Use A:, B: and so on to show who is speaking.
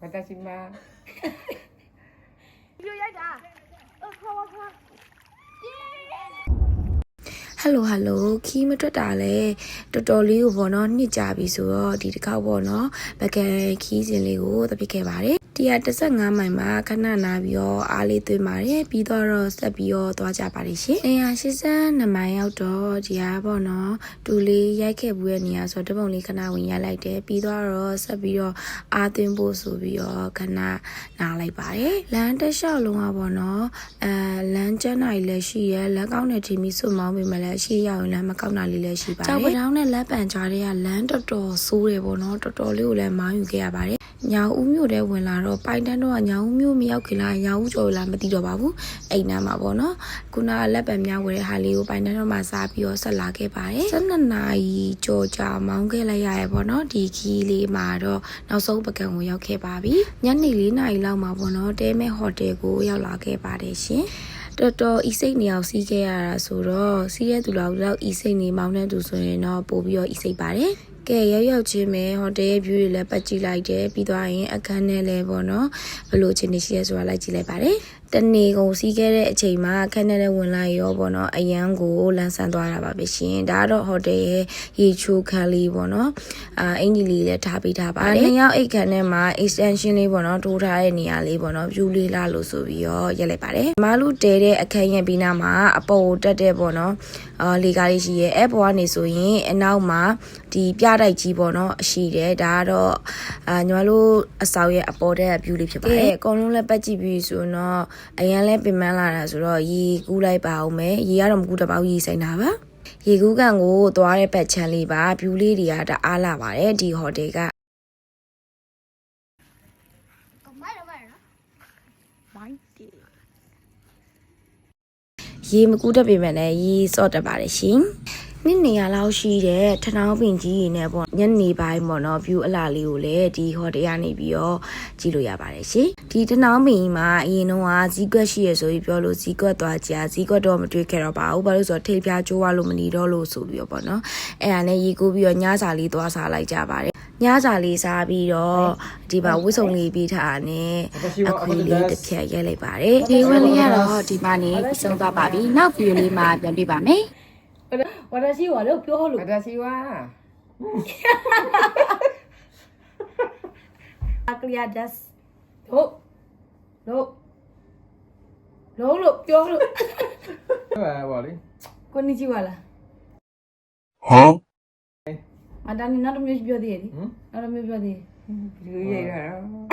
A: 私ま
B: 有呀呀，呃，夸夸夸，
C: ဟယ်လိုဟယ်လိုခီးမထွက်တာလဲတော်တော်လေးကိုပေါ့နော်နှစ်ကြာပြီဆိုတော့ဒီတစ်ခေါက်ပေါ့နော်ပကံခီးစဉ်လေးကိုသပြစ်ခဲ့ပါတယ် 135မိုင်မှာခဏနာပြီးတော့အားလေးသွင်းပါတယ်ပြီးတော့ဆက်ပြီးတော့သွားကြပါတယ်ရှင်182မိုင်ရောက်တော့ဒီဟာပေါ့နော်တူလေးရိုက်ခဲ့ဘူးရဲ့နေရာဆိုတော့တပုံလေးခဏဝင်ရိုက်လိုက်တယ်ပြီးတော့ဆက်ပြီးတော့အားသွင်းဖို့ဆိုပြီးတော့ခဏနားလိုက်ပါတယ်လမ်းတစ်လျှောက်လုံးကပေါ့နော်အဲလမ်းကျန်းနိုင်လည်းရှိရဲလမ်းကောင်းတဲ့ทีမီဆွမောင်းပေမဲ့လည်းရှိရောက်ရင်လမ်းမကောင်းတာလေးလည်းရှိပါတယ်ကြောက်ပတောင်းနဲ့လက်ပံကြားတွေကလမ်းတော်တော်ဆိုးတယ်ပေါ့နော်တော်တော်လေးကိုလည်းမောင်းယူခဲ့ရပါတယ် ညောင်ဦးမြို့ထဲဝင်လာတော့ပိုင်တန်းတော့ညောင်ဦးမြို့မရောက်ခင်လားညောင်ဦးကျော်လာမသိတော့ပါဘူးအိမ်နာမှာပေါ့နော်ခုနကလက်ပံများဝယ်တဲ့ဟာလေးကိုပိုင်တန်းတော့မှစားပြီးတော့ဆက်လာခဲ့ပါတယ်12နာရီကြော်ကြာမောင်းခဲ့လိုက်ရရပေါ့နော်ဒီခီးလေးမှာတော့နောက်ဆုံးပကံကိုရောက်ခဲ့ပါပြီညနေ4နာရီလောက်မှာပေါ့နော်တဲမဲဟိုတယ်ကိုရောက်လာခဲ့ပါတယ်ရှင်တော်တော်ဤစိတ်နေအောင်စီးခဲ့ရတာဆိုတော့စီးတဲ့သူလောက်တော့ဤစိတ်နေမောင်းတဲ့သူဆိုရင်တော့ပို့ပြီးတော့ဤစိတ်ပါတယ်ကဲရောက်ရောက်ချင်းပဲဟိုတယ်ရဲ့ view တွေလည်းပတ်ကြည့်လိုက်တယ်ပြီးသွားရင်အခန်းထဲလည်းပေါ့နော်ဘယ်လိုချင်းနေရှိရဲဆိုတာလိုက်ကြည့်လိုက်ပါတယ်တနေကုန်စီးခဲ့တဲ့အချိန်မှာအခန်းထဲလည်းဝင်လိုက်ရောပေါ့နော်အရန်ကိုလန်းဆန်းသွားတာပါပဲရှင်ဒါကတော့ဟိုတယ်ရဲ့ရေချိုးခန်းလေးပေါ့နော်အာအင်ဂျီလေးလည်းထားပေးထားပါတယ်နှစ်ယောက်အိတ်ခန်းထဲမှာ extension လေးပေါ့နော်ထိုးထားတဲ့နေရာလေးပေါ့နော် view လေးလာလို့ဆိုပြီးတော့ရက်လိုက်ပါတယ်မလူတဲတဲ့အခန်းရဲ့ပြီးနားမှာအပေါ်ကိုတက်တဲ့ပေါ့နော် အာလေကားလေးရှိရဲ့အဲ့ပေါ်ကနေဆိုရင်အနောက်မှာဒီပြတိုက်ကြီးပေါ့နော်အရှိတယ်ဒါကတော့အာညီမတို့အဆောင်ရဲ့အပေါ်တဲ့ view လေးဖြစ်ပါတယ်အကုန်လုံးလည်းပတ်ကြည့်ပြီးဆိုတော့အရန်လဲပင်ပန်းလာတာဆိုတော့ရေကူးလိုက်ပါအောင်မယ်ရေကတော့မကူးတပေါက်ရေဆိုင်တာပါရေကူးကန်ကိုသွားတဲ့ဘက်ချမ်းလေးပါ view လေးတွေကတအားလာပါတယ်ဒီဟိုတယ်က ရေမကူးတတ်ပေမဲ့လည်းရေစော့တတ်ပါတယ်ရှင် နှစ်နေရာလောက်ရှိတဲ့ထထောင်းပင်ကြီးတွေနဲ့ပေါ့ညနေပိုင်းပေါ့နော် view အလားလေးကိုလည်းဒီဟိုတယ်ကနေပြီးတော့ကြည့်လို့ရပါတယ်ရှင်ဒီထထောင်းပင်ကြီးမှာအရင်တော့ဇီးကွက်ရှိရဆိုပြီးပြောလို့ဇီးကွက်သွားကြဇီးကွက်တော့မတွေ့ခဲ့တော့ပါဘူးဘာလို့ဆိုတော့ထိပ်ပြားကျိုးရလို့မနေတော့လို့ဆိုပြီးတော့ပေါ့နော်အဲ့ဒါနဲ့ရေကူးပြီးတော့ညစာလေးသွားစားလိုက်ကြပါတယ်ညစာလေးစားပြီးတော့ဒီမှာဝစ်စုံလေးပြီးထားတာနဲ့အခွေလေးတစ်ဖြတ်ရိုက်လိုက်ပါတယ်ဒီဝက်လေးကတော့ဒီမှာနေပြီးဆုံးသွားပါပြီနောက်ဗီဒီယိုလေးမှာပြန်ပြပါမယ်
B: 我的是我都标了，
A: 私は
B: 阿克利亚达斯，喽，喽，喽喽标了，
A: は悪い
B: こんにちは啦。
D: は
B: またね、なんとも標でやり
A: ん。
B: なんとも標で。
A: 言えるやろ